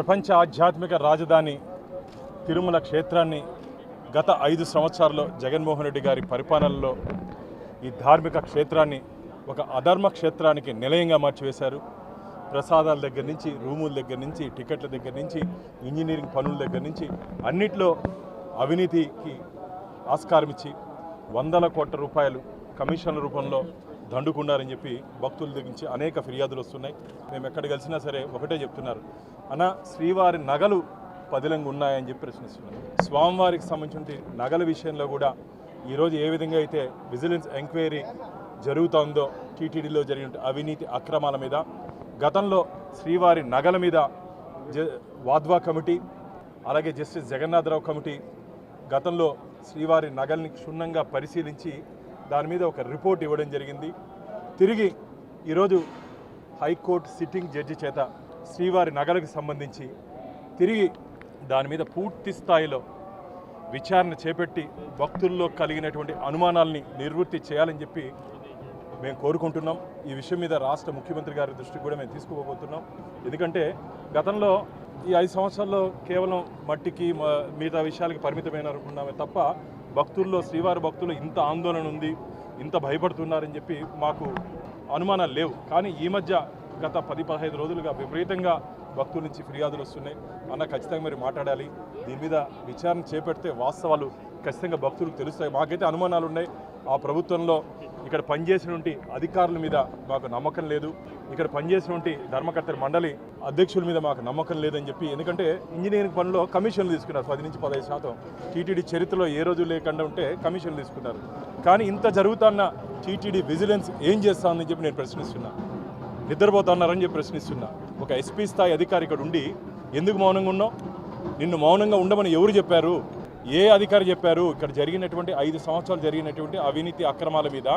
ప్రపంచ ఆధ్యాత్మిక రాజధాని తిరుమల క్షేత్రాన్ని గత ఐదు సంవత్సరాల్లో జగన్మోహన్ రెడ్డి గారి పరిపాలనలో ఈ ధార్మిక క్షేత్రాన్ని ఒక అధర్మ క్షేత్రానికి నిలయంగా మార్చివేశారు. ప్రసాదాల దగ్గర నుంచి రూముల దగ్గర నుంచి టికెట్ల దగ్గర నుంచి ఇంజనీరింగ్ పనుల దగ్గర నుంచి అన్నిట్లో అవినీతికి ఆస్కారం ఇచ్చి వందల కోట్ల రూపాయలు కమిషన్ల రూపంలో దండుకున్నారని చెప్పి భక్తుల దగ్గరించి అనేక ఫిర్యాదులు వస్తున్నాయి. మేము ఎక్కడ కలిసినా సరే ఒకటే చెప్తున్నారు. అన్న శ్రీవారి నగలు పదిలంగా ఉన్నాయని చెప్పి ప్రశ్నిస్తున్నారు. స్వామివారికి సంబంధించిన నగల విషయంలో కూడా ఈరోజు ఏ విధంగా అయితే విజిలెన్స్ ఎంక్వైరీ జరుగుతోందో టీటీడీలో జరిగిన అవినీతి అక్రమాల మీద గతంలో శ్రీవారి నగల మీద జ వాద్వా కమిటీ అలాగే జస్టిస్ జగన్నాథరావు కమిటీ గతంలో శ్రీవారి నగల్ని క్షుణ్ణంగా పరిశీలించి దాని మీద ఒక రిపోర్ట్ ఇవ్వడం జరిగింది. తిరిగి ఈరోజు హైకోర్టు సిట్టింగ్ జడ్జి చేత శ్రీవారి నగలకు సంబంధించి తిరిగి దాని మీద పూర్తి స్థాయిలో విచారణ చేపట్టి భక్తుల్లో కలిగినటువంటి అనుమానాల్ని నివృత్తి చేయాలని చెప్పి మేము కోరుకుంటున్నాం. ఈ విషయం మీద రాష్ట్ర ముఖ్యమంత్రి గారి దృష్టికి కూడా మేము తీసుకుపోబోతున్నాం. ఎందుకంటే గతంలో ఈ ఐదు సంవత్సరాల్లో కేవలం మట్టికి మిగతా విషయాలకి పరిమితమైన అనుకున్నామే తప్ప భక్తుల్లో శ్రీవారి భక్తులు ఇంత ఆందోళన ఉంది ఇంత భయపడుతున్నారని చెప్పి మాకు అనుమానాలు లేవు. కానీ ఈ మధ్య గత పది పదహైదు రోజులుగా విపరీతంగా భక్తుల నుంచి ఫిర్యాదులు వస్తున్నాయి. అన్న ఖచ్చితంగా మీరు మాట్లాడాలి. దీని మీద విచారణ చేపడితే వాస్తవాలు ఖచ్చితంగా భక్తులకు తెలుస్తాయి. మాకైతే అనుమానాలు ఉన్నాయి ఆ ప్రభుత్వంలో ఇక్కడ పనిచేసినటువంటి అధికారుల మీద మాకు నమ్మకం లేదు. ఇక్కడ పనిచేసినటువంటి ధర్మకర్తల మండలి అధ్యక్షుల మీద మాకు నమ్మకం లేదని చెప్పి ఎందుకంటే ఇంజనీరింగ్ పనిలో కమిషన్లు తీసుకున్నారు పది నుంచి పదహైదు శాతం. టీటీడీ చరిత్రలో ఏ రోజు లేకుండా ఉంటే కమిషన్లు తీసుకున్నారు. కానీ ఇంత జరుగుతున్న టీటీడీ విజిలెన్స్ ఏం చేస్తామని చెప్పి నేను ప్రశ్నిస్తున్నా. నిద్రపోతున్నారని చెప్పి ప్రశ్నిస్తున్నా. ఒక ఎస్పీ స్థాయి అధికారి ఇక్కడ ఉండి ఎందుకు మౌనంగా ఉన్నావు? నిన్ను మౌనంగా ఉండమని ఎవరు చెప్పారు? ఏ అధికారి చెప్పారు? ఇక్కడ జరిగినటువంటి ఐదు సంవత్సరాలు జరిగినటువంటి అవినీతి అక్రమాల మీద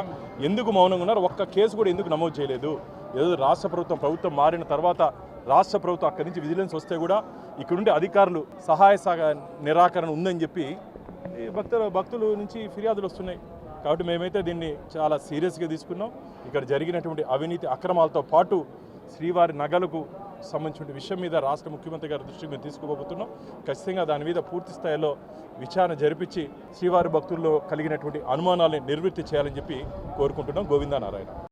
ఎందుకు మౌనంగా ఉన్నారు? ఒక్క కేసు కూడా ఎందుకు నమోదు చేయలేదు? ఏదో రాష్ట్ర ప్రభుత్వం ప్రభుత్వం మారిన తర్వాత రాష్ట్ర ప్రభుత్వం అక్కడి నుంచి విజిలెన్స్ వస్తే కూడా ఇక్కడుండే అధికారులు సహాయ సహ నిరాకరణ ఉందని చెప్పి భక్తులు భక్తుల భక్తుల నుంచి ఫిర్యాదులు వస్తున్నాయి. కాబట్టి మేమైతే దీన్ని చాలా సీరియస్గా తీసుకున్నాం. ఇక్కడ జరిగినటువంటి అవినీతి అక్రమాలతో పాటు శ్రీవారి నగలకు సంబంధించిన విషయం మీద రాష్ట్ర ముఖ్యమంత్రి గారి దృష్టికి మేము తీసుకోబోతున్నాం. ఖచ్చితంగా దాని మీద పూర్తి స్థాయిలో విచారణ జరిపించి శ్రీవారి భక్తుల్లో కలిగినటువంటి అనుమానాలని నిర్వృత్తి చేయాలని చెప్పి కోరుకుంటున్నాం. గోవిందనారాయణ.